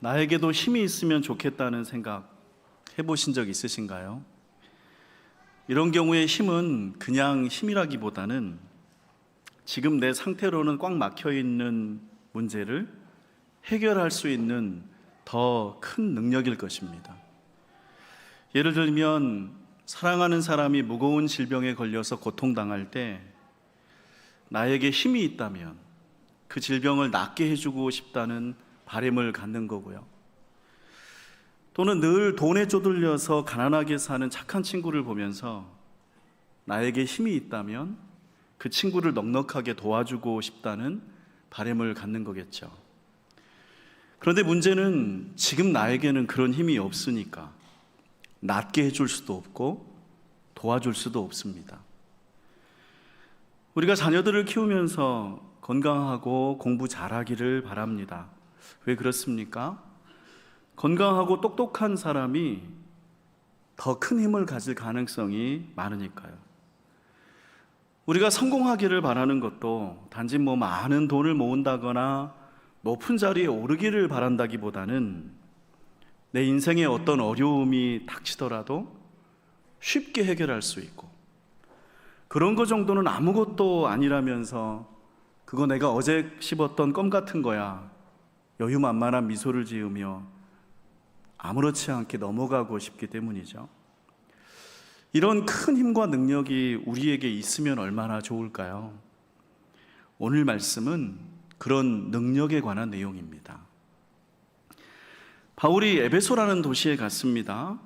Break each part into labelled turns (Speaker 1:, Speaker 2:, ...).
Speaker 1: 나에게도 힘이 있으면 좋겠다는 생각 해보신 적 있으신가요? 이런 경우에 힘은 그냥 힘이라기보다는 지금 내 상태로는 꽉 막혀 있는 문제를 해결할 수 있는 더 큰 능력일 것입니다. 예를 들면 사랑하는 사람이 무거운 질병에 걸려서 고통당할 때 나에게 힘이 있다면 그 질병을 낫게 해주고 싶다는 바램을 갖는 거고요. 또는 늘 돈에 쪼들려서 가난하게 사는 착한 친구를 보면서 나에게 힘이 있다면 그 친구를 넉넉하게 도와주고 싶다는 바램을 갖는 거겠죠. 그런데 문제는 지금 나에게는 그런 힘이 없으니까 낫게 해줄 수도 없고 도와줄 수도 없습니다. 우리가 자녀들을 키우면서 건강하고 공부 잘하기를 바랍니다. 왜 그렇습니까? 건강하고 똑똑한 사람이 더 큰 힘을 가질 가능성이 많으니까요. 우리가 성공하기를 바라는 것도 단지 뭐 많은 돈을 모은다거나 높은 자리에 오르기를 바란다기보다는 내 인생에 어떤 어려움이 닥치더라도 쉽게 해결할 수 있고 그런 거 정도는 아무것도 아니라면서 그거 내가 어제 씹었던 껌 같은 거야. 여유만만한 미소를 지으며 아무렇지 않게 넘어가고 싶기 때문이죠. 이런 큰 힘과 능력이 우리에게 있으면 얼마나 좋을까요? 오늘 말씀은 그런 능력에 관한 내용입니다. 바울이 에베소라는 도시에 갔습니다.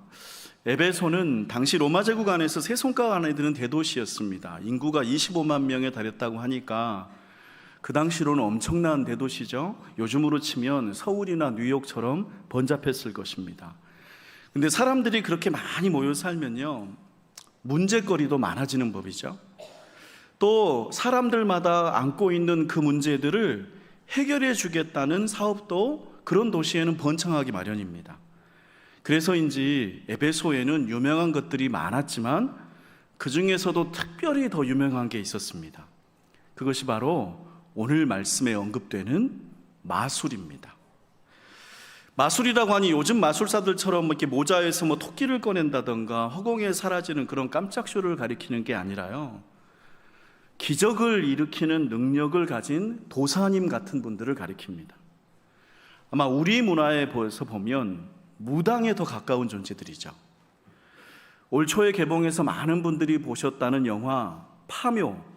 Speaker 1: 에베소는 당시 로마 제국 안에서 세 손가락 안에 드는 대도시였습니다. 인구가 25만 명에 달했다고 하니까 그 당시로는 엄청난 대도시죠. 요즘으로 치면 서울이나 뉴욕처럼 번잡했을 것입니다. 근데 사람들이 그렇게 많이 모여 살면요. 문제거리도 많아지는 법이죠. 또 사람들마다 안고 있는 그 문제들을 해결해 주겠다는 사업도 그런 도시에는 번창하기 마련입니다. 그래서인지 에베소에는 유명한 것들이 많았지만 그 중에서도 특별히 더 유명한 게 있었습니다. 그것이 바로 오늘 말씀에 언급되는 마술입니다. 마술이라고 하니 요즘 마술사들처럼 이렇게 모자에서 뭐 토끼를 꺼낸다던가 허공에 사라지는 그런 깜짝 쇼를 가리키는 게 아니라요. 기적을 일으키는 능력을 가진 도사님 같은 분들을 가리킵니다. 아마 우리 문화에 보여서 보면 무당에 더 가까운 존재들이죠. 올 초에 개봉해서 많은 분들이 보셨다는 영화 파묘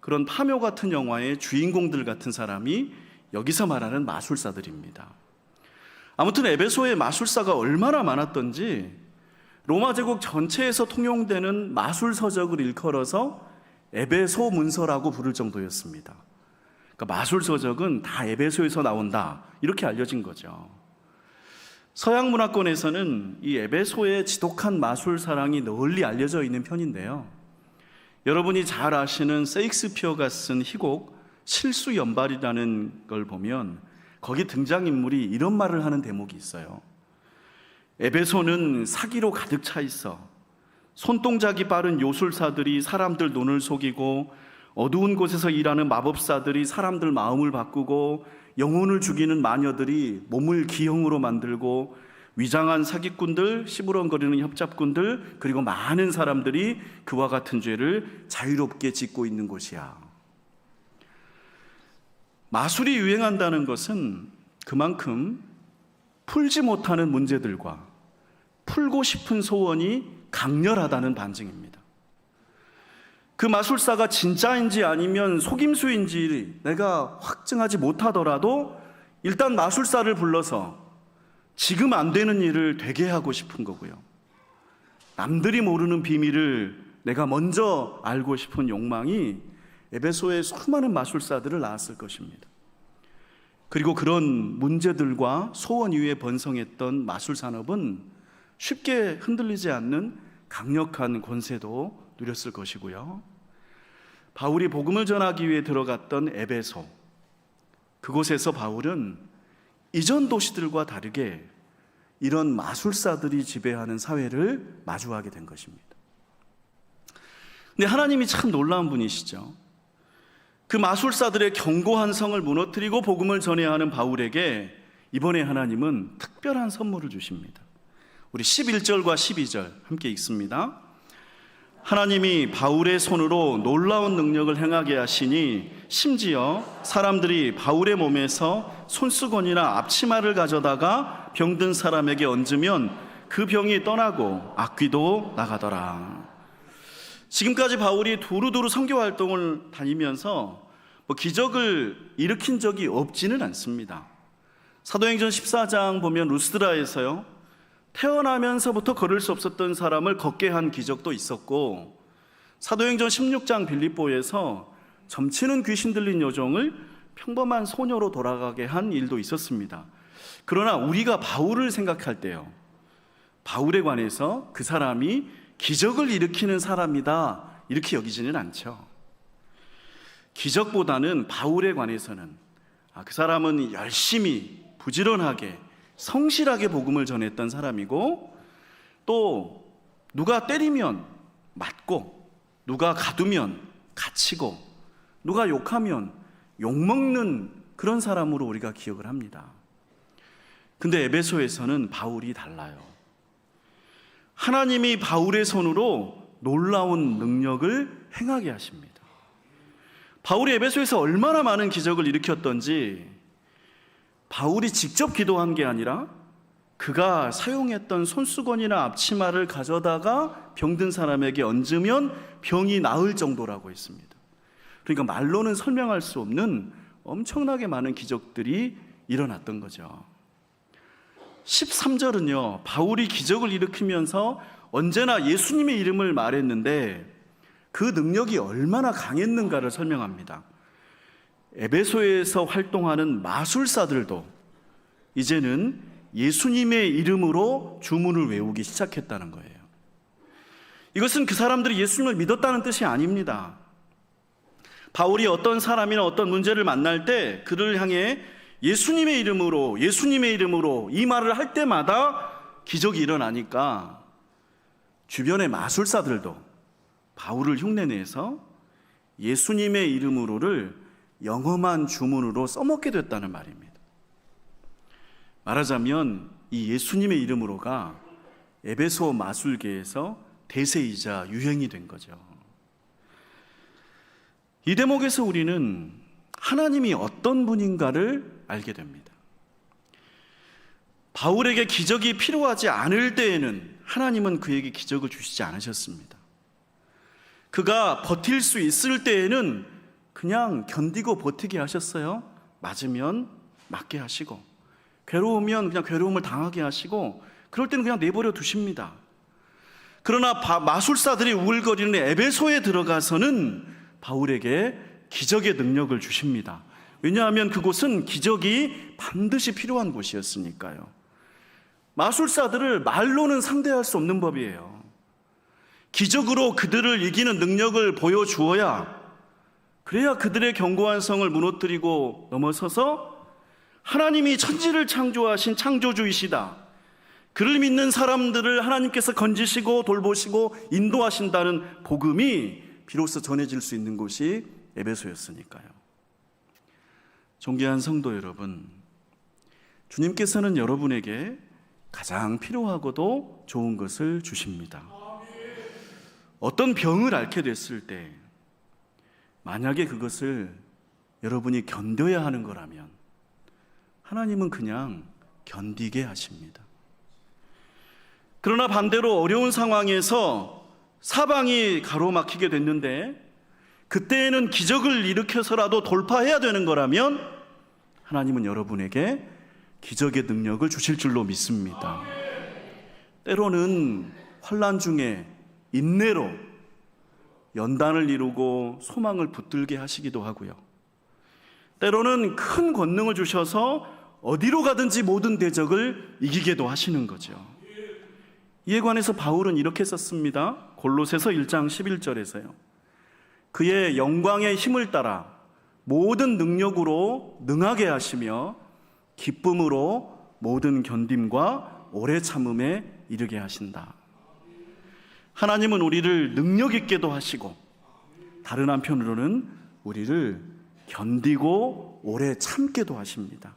Speaker 1: 그런 파묘 같은 영화의 주인공들 같은 사람이 여기서 말하는 마술사들입니다. 아무튼 에베소의 마술사가 얼마나 많았던지 로마 제국 전체에서 통용되는 마술 서적을 일컬어서 에베소 문서라고 부를 정도였습니다. 그러니까 마술 서적은 다 에베소에서 나온다 이렇게 알려진 거죠. 서양 문화권에서는 이 에베소의 지독한 마술 사랑이 널리 알려져 있는 편인데요. 여러분이 잘 아시는 세익스피어가 쓴 희곡 실수 연발이라는 걸 보면 거기 등장인물이 이런 말을 하는 대목이 있어요. 에베소는 사기로 가득 차 있어. 손동작이 빠른 요술사들이 사람들 눈을 속이고 어두운 곳에서 일하는 마법사들이 사람들 마음을 바꾸고 영혼을 죽이는 마녀들이 몸을 기형으로 만들고 위장한 사기꾼들, 시부렁거리는 협잡꾼들, 그리고 많은 사람들이 그와 같은 죄를 자유롭게 짓고 있는 곳이야. 마술이 유행한다는 것은 그만큼 풀지 못하는 문제들과 풀고 싶은 소원이 강렬하다는 반증입니다. 그 마술사가 진짜인지 아니면 속임수인지 내가 확증하지 못하더라도 일단 마술사를 불러서 지금 안 되는 일을 되게 하고 싶은 거고요. 남들이 모르는 비밀을 내가 먼저 알고 싶은 욕망이 에베소의 수많은 마술사들을 낳았을 것입니다. 그리고 그런 문제들과 소원 위에 번성했던 마술 산업은 쉽게 흔들리지 않는 강력한 권세도 누렸을 것이고요. 바울이 복음을 전하기 위해 들어갔던 에베소. 그곳에서 바울은 이전 도시들과 다르게 이런 마술사들이 지배하는 사회를 마주하게 된 것입니다. 근데 하나님이 참 놀라운 분이시죠. 그 마술사들의 견고한 성을 무너뜨리고 복음을 전해야 하는 바울에게 이번에 하나님은 특별한 선물을 주십니다. 우리 11절과 12절 함께 읽습니다. 하나님이 바울의 손으로 놀라운 능력을 행하게 하시니 심지어 사람들이 바울의 몸에서 손수건이나 앞치마를 가져다가 병든 사람에게 얹으면 그 병이 떠나고 악귀도 나가더라. 지금까지 바울이 두루두루 선교 활동을 다니면서 뭐 기적을 일으킨 적이 없지는 않습니다. 사도행전 14장 보면 루스드라에서요. 태어나면서부터 걸을 수 없었던 사람을 걷게 한 기적도 있었고 사도행전 16장 빌립보에서 점치는 귀신 들린 여종을 평범한 소녀로 돌아가게 한 일도 있었습니다. 그러나 우리가 바울을 생각할 때요. 바울에 관해서 그 사람이 기적을 일으키는 사람이다. 이렇게 여기지는 않죠. 기적보다는 바울에 관해서는 아, 그 사람은 열심히 부지런하게 성실하게 복음을 전했던 사람이고 또 누가 때리면 맞고 누가 가두면 갇히고 누가 욕하면 욕먹는 그런 사람으로 우리가 기억을 합니다. 근데 에베소에서는 바울이 달라요. 하나님이 바울의 손으로 놀라운 능력을 행하게 하십니다. 바울이 에베소에서 얼마나 많은 기적을 일으켰던지 바울이 직접 기도한 게 아니라 그가 사용했던 손수건이나 앞치마를 가져다가 병든 사람에게 얹으면 병이 나을 정도라고 했습니다. 그러니까 말로는 설명할 수 없는 엄청나게 많은 기적들이 일어났던 거죠. 13절은요, 바울이 기적을 일으키면서 언제나 예수님의 이름을 말했는데 그 능력이 얼마나 강했는가를 설명합니다. 에베소에서 활동하는 마술사들도 이제는 예수님의 이름으로 주문을 외우기 시작했다는 거예요. 이것은 그 사람들이 예수님을 믿었다는 뜻이 아닙니다. 바울이 어떤 사람이나 어떤 문제를 만날 때 그를 향해 예수님의 이름으로, 예수님의 이름으로 이 말을 할 때마다 기적이 일어나니까 주변의 마술사들도 바울을 흉내내서 예수님의 이름으로를 영험한 주문으로 써먹게 됐다는 말입니다. 말하자면 이 예수님의 이름으로가 에베소 마술계에서 대세이자 유행이 된 거죠. 이 대목에서 우리는 하나님이 어떤 분인가를 알게 됩니다. 바울에게 기적이 필요하지 않을 때에는 하나님은 그에게 기적을 주시지 않으셨습니다. 그가 버틸 수 있을 때에는 그냥 견디고 버티게 하셨어요. 맞으면 맞게 하시고, 괴로우면 그냥 괴로움을 당하게 하시고, 그럴 때는 그냥 내버려 두십니다. 그러나 바, 마술사들이 우글거리는 에베소에 들어가서는 바울에게 기적의 능력을 주십니다. 왜냐하면 그곳은 기적이 반드시 필요한 곳이었으니까요. 마술사들을 말로는 상대할 수 없는 법이에요. 기적으로 그들을 이기는 능력을 보여주어야 그래야 그들의 견고한 성을 무너뜨리고 넘어서서 하나님이 천지를 창조하신 창조주이시다. 그를 믿는 사람들을 하나님께서 건지시고 돌보시고 인도하신다는 복음이 비로소 전해질 수 있는 곳이 에베소였으니까요. 존귀한 성도 여러분, 주님께서는 여러분에게 가장 필요하고도 좋은 것을 주십니다. 어떤 병을 앓게 됐을 때, 만약에 그것을 여러분이 견뎌야 하는 거라면, 하나님은 그냥 견디게 하십니다. 그러나 반대로 어려운 상황에서 사방이 가로막히게 됐는데, 그때에는 기적을 일으켜서라도 돌파해야 되는 거라면, 하나님은 여러분에게 기적의 능력을 주실 줄로 믿습니다. 때로는 환란 중에 인내로 연단을 이루고 소망을 붙들게 하시기도 하고요. 때로는 큰 권능을 주셔서 어디로 가든지 모든 대적을 이기게도 하시는 거죠. 이에 관해서 바울은 이렇게 썼습니다. 골로새서 1장 11절에서요. 그의 영광의 힘을 따라 모든 능력으로 능하게 하시며 기쁨으로 모든 견딤과 오래 참음에 이르게 하신다. 하나님은 우리를 능력 있게도 하시고 다른 한편으로는 우리를 견디고 오래 참게도 하십니다.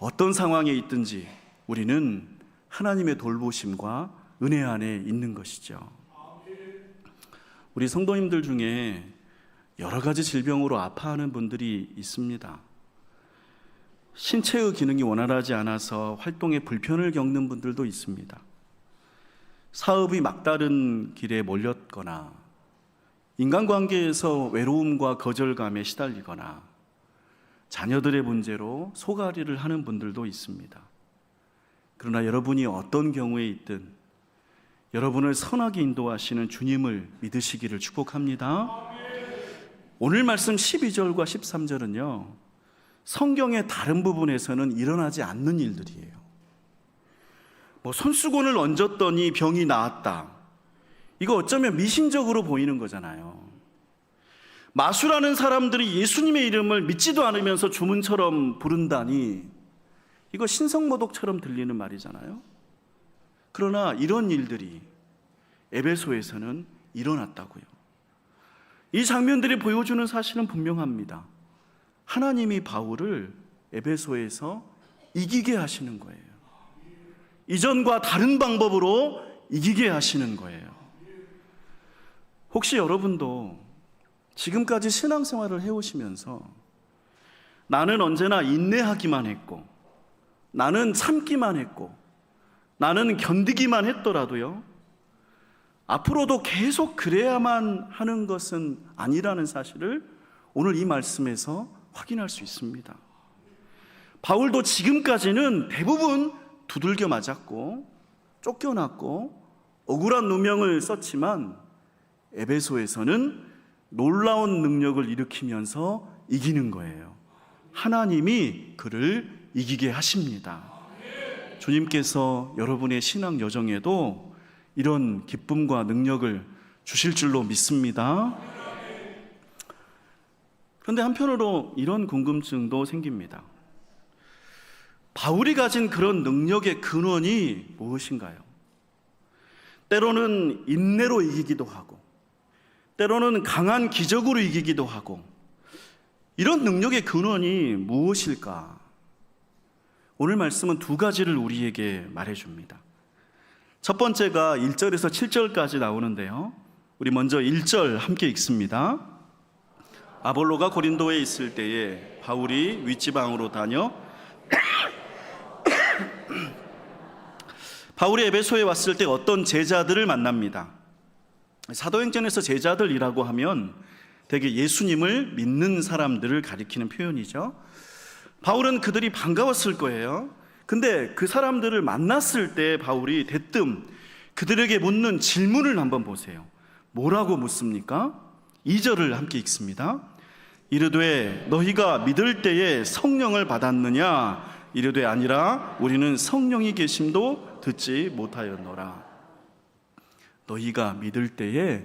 Speaker 1: 어떤 상황에 있든지 우리는 하나님의 돌보심과 은혜 안에 있는 것이죠. 우리 성도님들 중에 여러 가지 질병으로 아파하는 분들이 있습니다. 신체의 기능이 원활하지 않아서 활동에 불편을 겪는 분들도 있습니다. 사업이 막다른 길에 몰렸거나 인간관계에서 외로움과 거절감에 시달리거나 자녀들의 문제로 소가리를 하는 분들도 있습니다. 그러나 여러분이 어떤 경우에 있든 여러분을 선하게 인도하시는 주님을 믿으시기를 축복합니다. 오늘 말씀 12절과 13절은요, 성경의 다른 부분에서는 일어나지 않는 일들이에요. 뭐 손수건을 얹었더니 병이 나았다. 이거 어쩌면 미신적으로 보이는 거잖아요. 마수라는 사람들이 예수님의 이름을 믿지도 않으면서 주문처럼 부른다니 이거 신성모독처럼 들리는 말이잖아요. 그러나 이런 일들이 에베소에서는 일어났다고요. 이 장면들이 보여주는 사실은 분명합니다. 하나님이 바울을 에베소에서 이기게 하시는 거예요. 이전과 다른 방법으로 이기게 하시는 거예요. 혹시 여러분도 지금까지 신앙생활을 해오시면서 나는 언제나 인내하기만 했고, 나는 참기만 했고, 나는 견디기만 했더라도요, 앞으로도 계속 그래야만 하는 것은 아니라는 사실을 오늘 이 말씀에서 확인할 수 있습니다. 바울도 지금까지는 대부분 두들겨 맞았고, 쫓겨났고, 억울한 누명을 썼지만, 에베소에서는 놀라운 능력을 일으키면서 이기는 거예요. 하나님이 그를 이기게 하십니다. 주님께서 여러분의 신앙 여정에도 이런 기쁨과 능력을 주실 줄로 믿습니다. 그런데 한편으로 이런 궁금증도 생깁니다. 바울이 가진 그런 능력의 근원이 무엇인가요? 때로는 인내로 이기기도 하고, 때로는 강한 기적으로 이기기도 하고 이런 능력의 근원이 무엇일까? 오늘 말씀은 두 가지를 우리에게 말해 줍니다. 첫 번째가 1절에서 7절까지 나오는데요. 우리 먼저 1절 함께 읽습니다. 아볼로가 고린도에 있을 때에 바울이 윗지방으로 다녀 바울이 에베소에 왔을 때 어떤 제자들을 만납니다. 사도행전에서 제자들이라고 하면 대개 예수님을 믿는 사람들을 가리키는 표현이죠. 바울은 그들이 반가웠을 거예요. 근데 그 사람들을 만났을 때 바울이 대뜸 그들에게 묻는 질문을 한번 보세요. 뭐라고 묻습니까? 2절을 함께 읽습니다. 이르되 너희가 믿을 때에 성령을 받았느냐? 이르되 아니라 우리는 성령이 계심도 듣지 못하였노라. 너희가 믿을 때에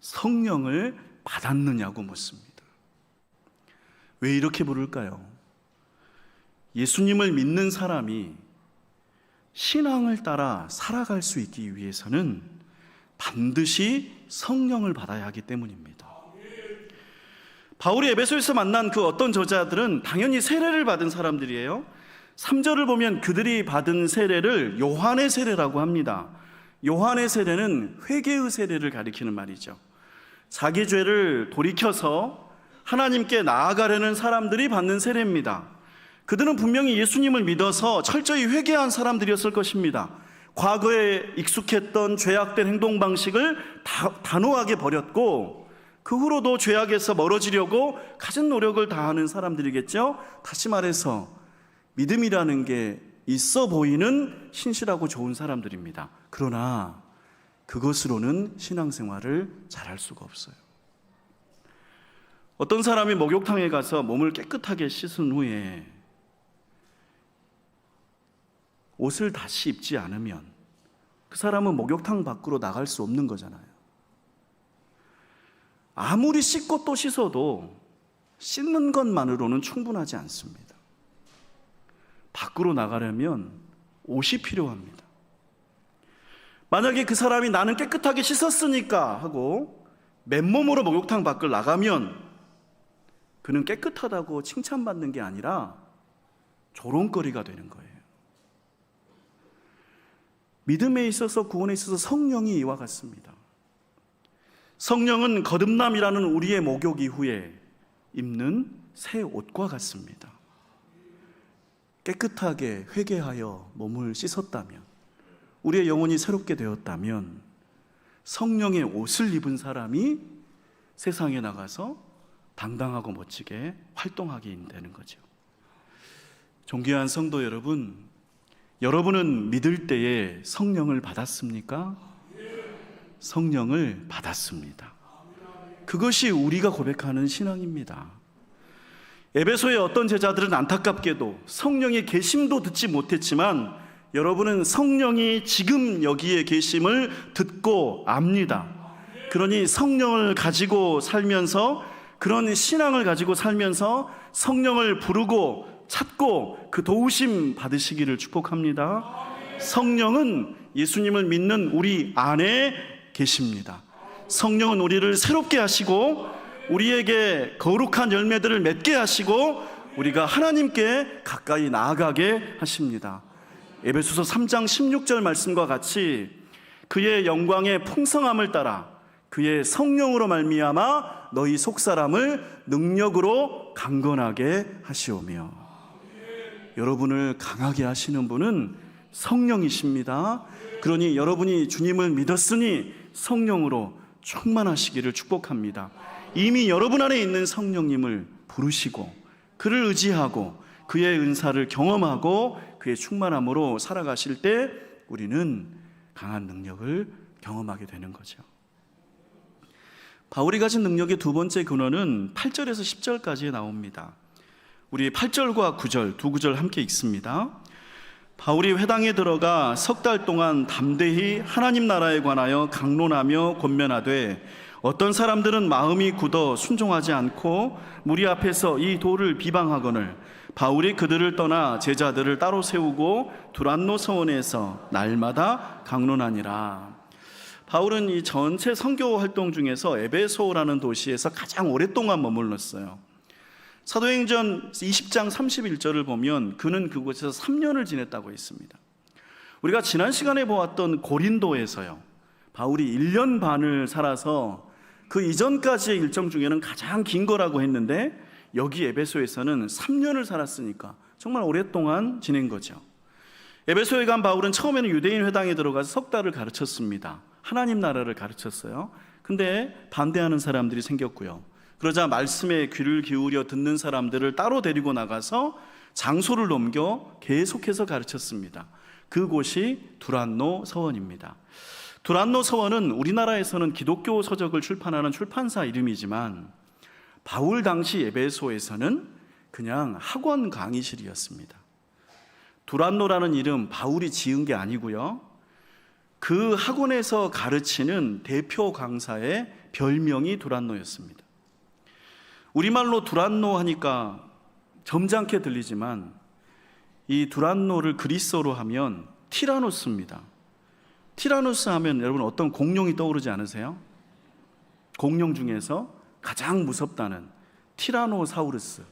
Speaker 1: 성령을 받았느냐고 묻습니다. 왜 이렇게 부를까요? 예수님을 믿는 사람이 신앙을 따라 살아갈 수 있기 위해서는 반드시 성령을 받아야 하기 때문입니다. 바울이 에베소에서 만난 그 어떤 저자들은 당연히 세례를 받은 사람들이에요. 3절을 보면 그들이 받은 세례를 요한의 세례라고 합니다. 요한의 세례는 회개의 세례를 가리키는 말이죠. 자기 죄를 돌이켜서 하나님께 나아가려는 사람들이 받는 세례입니다. 그들은 분명히 예수님을 믿어서 철저히 회개한 사람들이었을 것입니다. 과거에 익숙했던 죄악된 행동 방식을 다, 단호하게 버렸고 그 후로도 죄악에서 멀어지려고 가진 노력을 다하는 사람들이겠죠. 다시 말해서 믿음이라는 게 있어 보이는 신실하고 좋은 사람들입니다. 그러나 그것으로는 신앙생활을 잘할 수가 없어요. 어떤 사람이 목욕탕에 가서 몸을 깨끗하게 씻은 후에 옷을 다시 입지 않으면 그 사람은 목욕탕 밖으로 나갈 수 없는 거잖아요. 아무리 씻고 또 씻어도 씻는 것만으로는 충분하지 않습니다. 밖으로 나가려면 옷이 필요합니다. 만약에 그 사람이 나는 깨끗하게 씻었으니까 하고 맨몸으로 목욕탕 밖을 나가면 그는 깨끗하다고 칭찬받는 게 아니라 조롱거리가 되는 거예요. 믿음에 있어서 구원에 있어서 성령이 이와 같습니다. 성령은 거듭남이라는 우리의 목욕 이후에 입는 새 옷과 같습니다. 깨끗하게 회개하여 몸을 씻었다면, 우리의 영혼이 새롭게 되었다면, 성령의 옷을 입은 사람이 세상에 나가서 당당하고 멋지게 활동하게 되는 거죠. 존귀한 성도 여러분, 여러분은 믿을 때에 성령을 받았습니까? 성령을 받았습니다. 그것이 우리가 고백하는 신앙입니다. 에베소의 어떤 제자들은 안타깝게도 성령의 계심도 듣지 못했지만 여러분은 성령이 지금 여기에 계심을 듣고 압니다. 그러니 성령을 가지고 살면서 그런 신앙을 가지고 살면서 성령을 부르고 찾고 그 도우심 받으시기를 축복합니다. 성령은 예수님을 믿는 우리 안에 계십니다. 성령은 우리를 새롭게 하시고 우리에게 거룩한 열매들을 맺게 하시고 우리가 하나님께 가까이 나아가게 하십니다. 에베소서 3장 16절 말씀과 같이 그의 영광의 풍성함을 따라 그의 성령으로 말미암아 너희 속사람을 능력으로 강건하게 하시오며 여러분을 강하게 하시는 분은 성령이십니다. 그러니 여러분이 주님을 믿었으니 성령으로 충만하시기를 축복합니다. 이미 여러분 안에 있는 성령님을 부르시고 그를 의지하고 그의 은사를 경험하고 그의 충만함으로 살아가실 때 우리는 강한 능력을 경험하게 되는 거죠. 바울이 가진 능력의 두 번째 근원은 8절에서 10절까지에 나옵니다. 우리 8절과 9절 두 구절 함께 읽습니다. 바울이 회당에 들어가 석 달 동안 담대히 하나님 나라에 관하여 강론하며 권면하되 어떤 사람들은 마음이 굳어 순종하지 않고 무리 앞에서 이 도를 비방하거늘 바울이 그들을 떠나 제자들을 따로 세우고 두란노 서원에서 날마다 강론하니라. 바울은 이 전체 선교 활동 중에서 에베소라는 도시에서 가장 오랫동안 머물렀어요. 사도행전 20장 31절을 보면 그는 그곳에서 3년을 지냈다고 했습니다. 우리가 지난 시간에 보았던 고린도에서요. 바울이 1년 반을 살아서 그 이전까지의 일정 중에는 가장 긴 거라고 했는데 여기 에베소에서는 3년을 살았으니까 정말 오랫동안 지낸 거죠. 에베소에 간 바울은 처음에는 유대인 회당에 들어가서 석 달을 가르쳤습니다. 하나님 나라를 가르쳤어요. 근데 반대하는 사람들이 생겼고요. 그러자 말씀에 귀를 기울여 듣는 사람들을 따로 데리고 나가서 장소를 넘겨 계속해서 가르쳤습니다. 그곳이 두란노 서원입니다. 두란노 서원은 우리나라에서는 기독교 서적을 출판하는 출판사 이름이지만 바울 당시 에베소에서는 그냥 학원 강의실이었습니다. 두란노라는 이름 바울이 지은 게 아니고요. 그 학원에서 가르치는 대표 강사의 별명이 두란노였습니다. 우리말로 두란노 하니까 점잖게 들리지만 이 두란노를 그리스어로 하면 티라노스입니다. 티라노스 하면 여러분 어떤 공룡이 떠오르지 않으세요? 공룡 중에서 가장 무섭다는 티라노사우루스.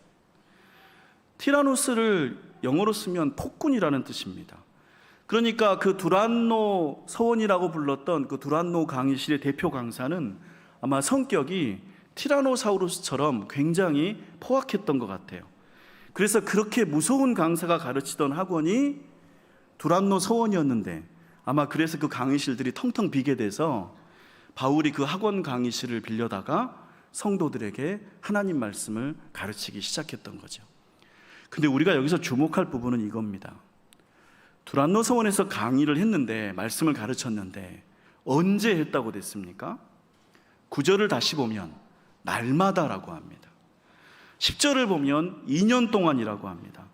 Speaker 1: 티라노스를 영어로 쓰면 폭군이라는 뜻입니다. 그러니까 그 두란노 서원이라고 불렀던 그 두란노 강의실의 대표 강사는 아마 성격이 티라노사우루스처럼 굉장히 포악했던 것 같아요. 그래서 그렇게 무서운 강사가 가르치던 학원이 두란노 서원이었는데 아마 그래서 그 강의실들이 텅텅 비게 돼서 바울이 그 학원 강의실을 빌려다가 성도들에게 하나님 말씀을 가르치기 시작했던 거죠. 근데 우리가 여기서 주목할 부분은 이겁니다. 두란노 서원에서 강의를 했는데 말씀을 가르쳤는데 언제 했다고 됐습니까? 구절을 다시 보면 날마다라고 합니다. 10절을 보면 2년 동안이라고 합니다.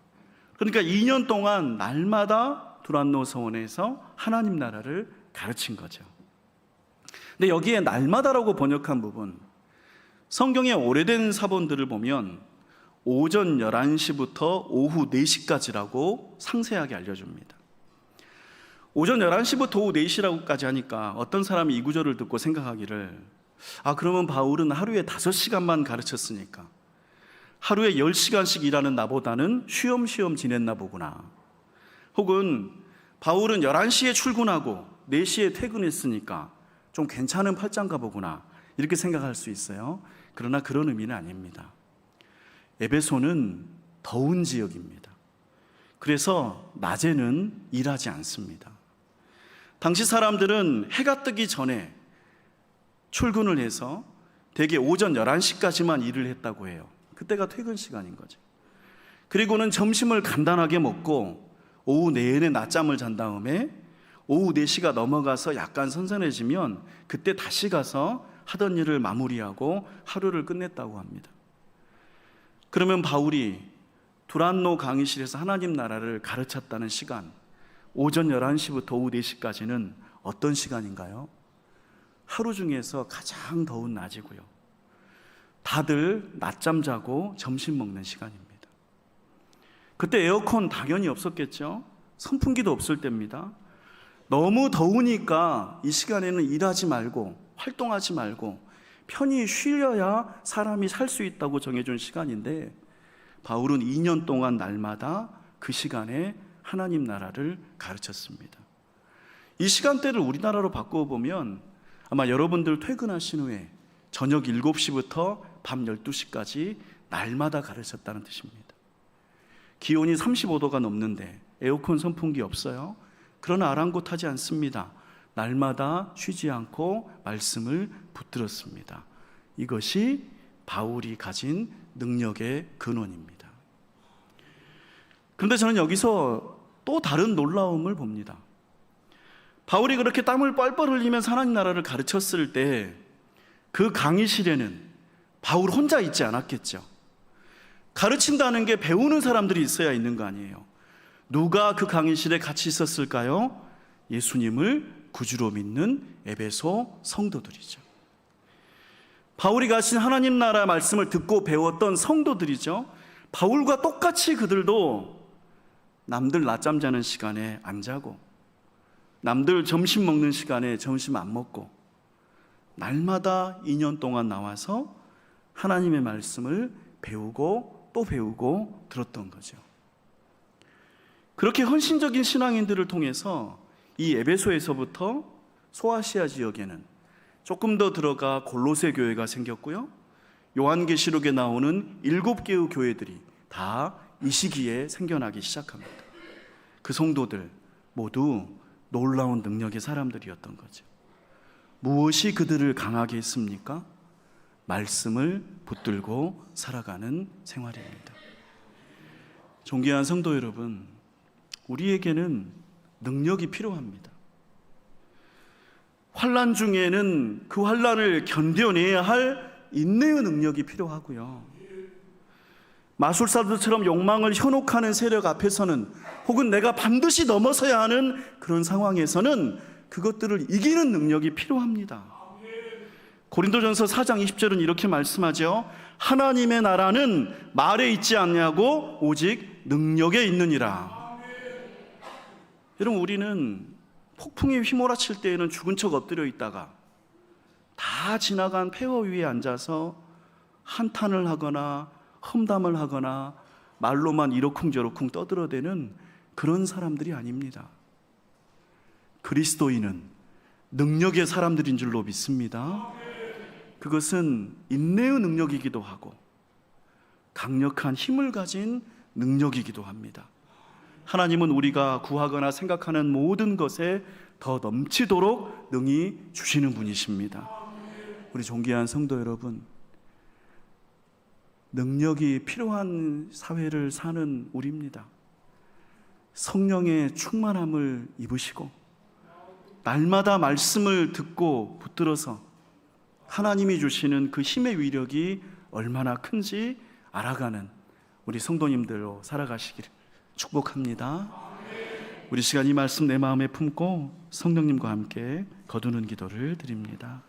Speaker 1: 그러니까 2년 동안 날마다 두란노 서원에서 하나님 나라를 가르친 거죠. 근데 여기에 날마다라고 번역한 부분 성경의 오래된 사본들을 보면 오전 11시부터 오후 4시까지라고 상세하게 알려줍니다. 오전 11시부터 오후 4시라고까지 하니까 어떤 사람이 이 구절을 듣고 생각하기를 아, 그러면 바울은 하루에 5시간만 가르쳤으니까 하루에 10시간씩 일하는 나보다는 쉬엄쉬엄 지냈나 보구나. 혹은 바울은 11시에 출근하고 4시에 퇴근했으니까 좀 괜찮은 팔짱가 보구나. 이렇게 생각할 수 있어요. 그러나 그런 의미는 아닙니다. 에베소는 더운 지역입니다. 그래서 낮에는 일하지 않습니다. 당시 사람들은 해가 뜨기 전에 출근을 해서 대개 오전 11시까지만 일을 했다고 해요. 그때가 퇴근 시간인 거죠. 그리고는 점심을 간단하게 먹고 오후 내내 낮잠을 잔 다음에 오후 4시가 넘어가서 약간 선선해지면 그때 다시 가서 하던 일을 마무리하고 하루를 끝냈다고 합니다. 그러면 바울이 두란노 강의실에서 하나님 나라를 가르쳤다는 시간, 오전 11시부터 오후 4시까지는 어떤 시간인가요? 하루 중에서 가장 더운 낮이고요. 다들 낮잠 자고 점심 먹는 시간입니다. 그때 에어컨 당연히 없었겠죠? 선풍기도 없을 때입니다. 너무 더우니까 이 시간에는 일하지 말고 활동하지 말고 편히 쉬려야 사람이 살 수 있다고 정해준 시간인데 바울은 2년 동안 날마다 그 시간에 하나님 나라를 가르쳤습니다. 이 시간대를 우리나라로 바꾸어 보면 아마 여러분들 퇴근하신 후에 저녁 7시부터 밤 12시까지 날마다 가르쳤다는 뜻입니다. 기온이 35도가 넘는데 에어컨 선풍기 없어요. 그러나 아랑곳하지 않습니다. 날마다 쉬지 않고 말씀을 붙들었습니다. 이것이 바울이 가진 능력의 근원입니다. 그런데 저는 여기서 또 다른 놀라움을 봅니다. 바울이 그렇게 땀을 뻘뻘 흘리면서 하나님 나라를 가르쳤을 때 그 강의실에는 바울 혼자 있지 않았겠죠. 가르친다는 게 배우는 사람들이 있어야 있는 거 아니에요. 누가 그 강의실에 같이 있었을까요? 예수님을 구주로 믿는 에베소 성도들이죠. 바울이 가신 하나님 나라 말씀을 듣고 배웠던 성도들이죠. 바울과 똑같이 그들도 남들 낮잠 자는 시간에 안 자고 남들 점심 먹는 시간에 점심 안 먹고 날마다 2년 동안 나와서 하나님의 말씀을 배우고 또 배우고 들었던 거죠. 그렇게 헌신적인 신앙인들을 통해서 이 에베소에서부터 소아시아 지역에는 조금 더 들어가 골로새 교회가 생겼고요. 요한계시록에 나오는 일곱 개의 교회들이 다 이 시기에 생겨나기 시작합니다. 그 성도들 모두 놀라운 능력의 사람들이었던 거죠. 무엇이 그들을 강하게 했습니까? 말씀을 붙들고 살아가는 생활입니다. 존귀한 성도 여러분, 우리에게는 능력이 필요합니다. 환란 중에는 그 환란을 견뎌내야 할 인내의 능력이 필요하고요. 마술사들처럼 욕망을 현혹하는 세력 앞에서는 혹은 내가 반드시 넘어서야 하는 그런 상황에서는 그것들을 이기는 능력이 필요합니다. 고린도전서 4장 20절은 이렇게 말씀하죠. 하나님의 나라는 말에 있지 않냐고 오직 능력에 있느니라. 여러분 우리는 폭풍에 휘몰아칠 때에는 죽은 척 엎드려 있다가 다 지나간 폐허 위에 앉아서 한탄을 하거나 험담을 하거나 말로만 이러쿵저러쿵 떠들어대는 그런 사람들이 아닙니다. 그리스도인은 능력의 사람들인 줄로 믿습니다. 그것은 인내의 능력이기도 하고 강력한 힘을 가진 능력이기도 합니다. 하나님은 우리가 구하거나 생각하는 모든 것에 더 넘치도록 능히 주시는 분이십니다. 우리 존귀한 성도 여러분, 능력이 필요한 사회를 사는 우리입니다. 성령의 충만함을 입으시고 날마다 말씀을 듣고 붙들어서 하나님이 주시는 그 힘의 위력이 얼마나 큰지 알아가는 우리 성도님들로 살아가시기를 축복합니다. 우리 시간 이 말씀 내 마음에 품고 성령님과 함께 거두는 기도를 드립니다.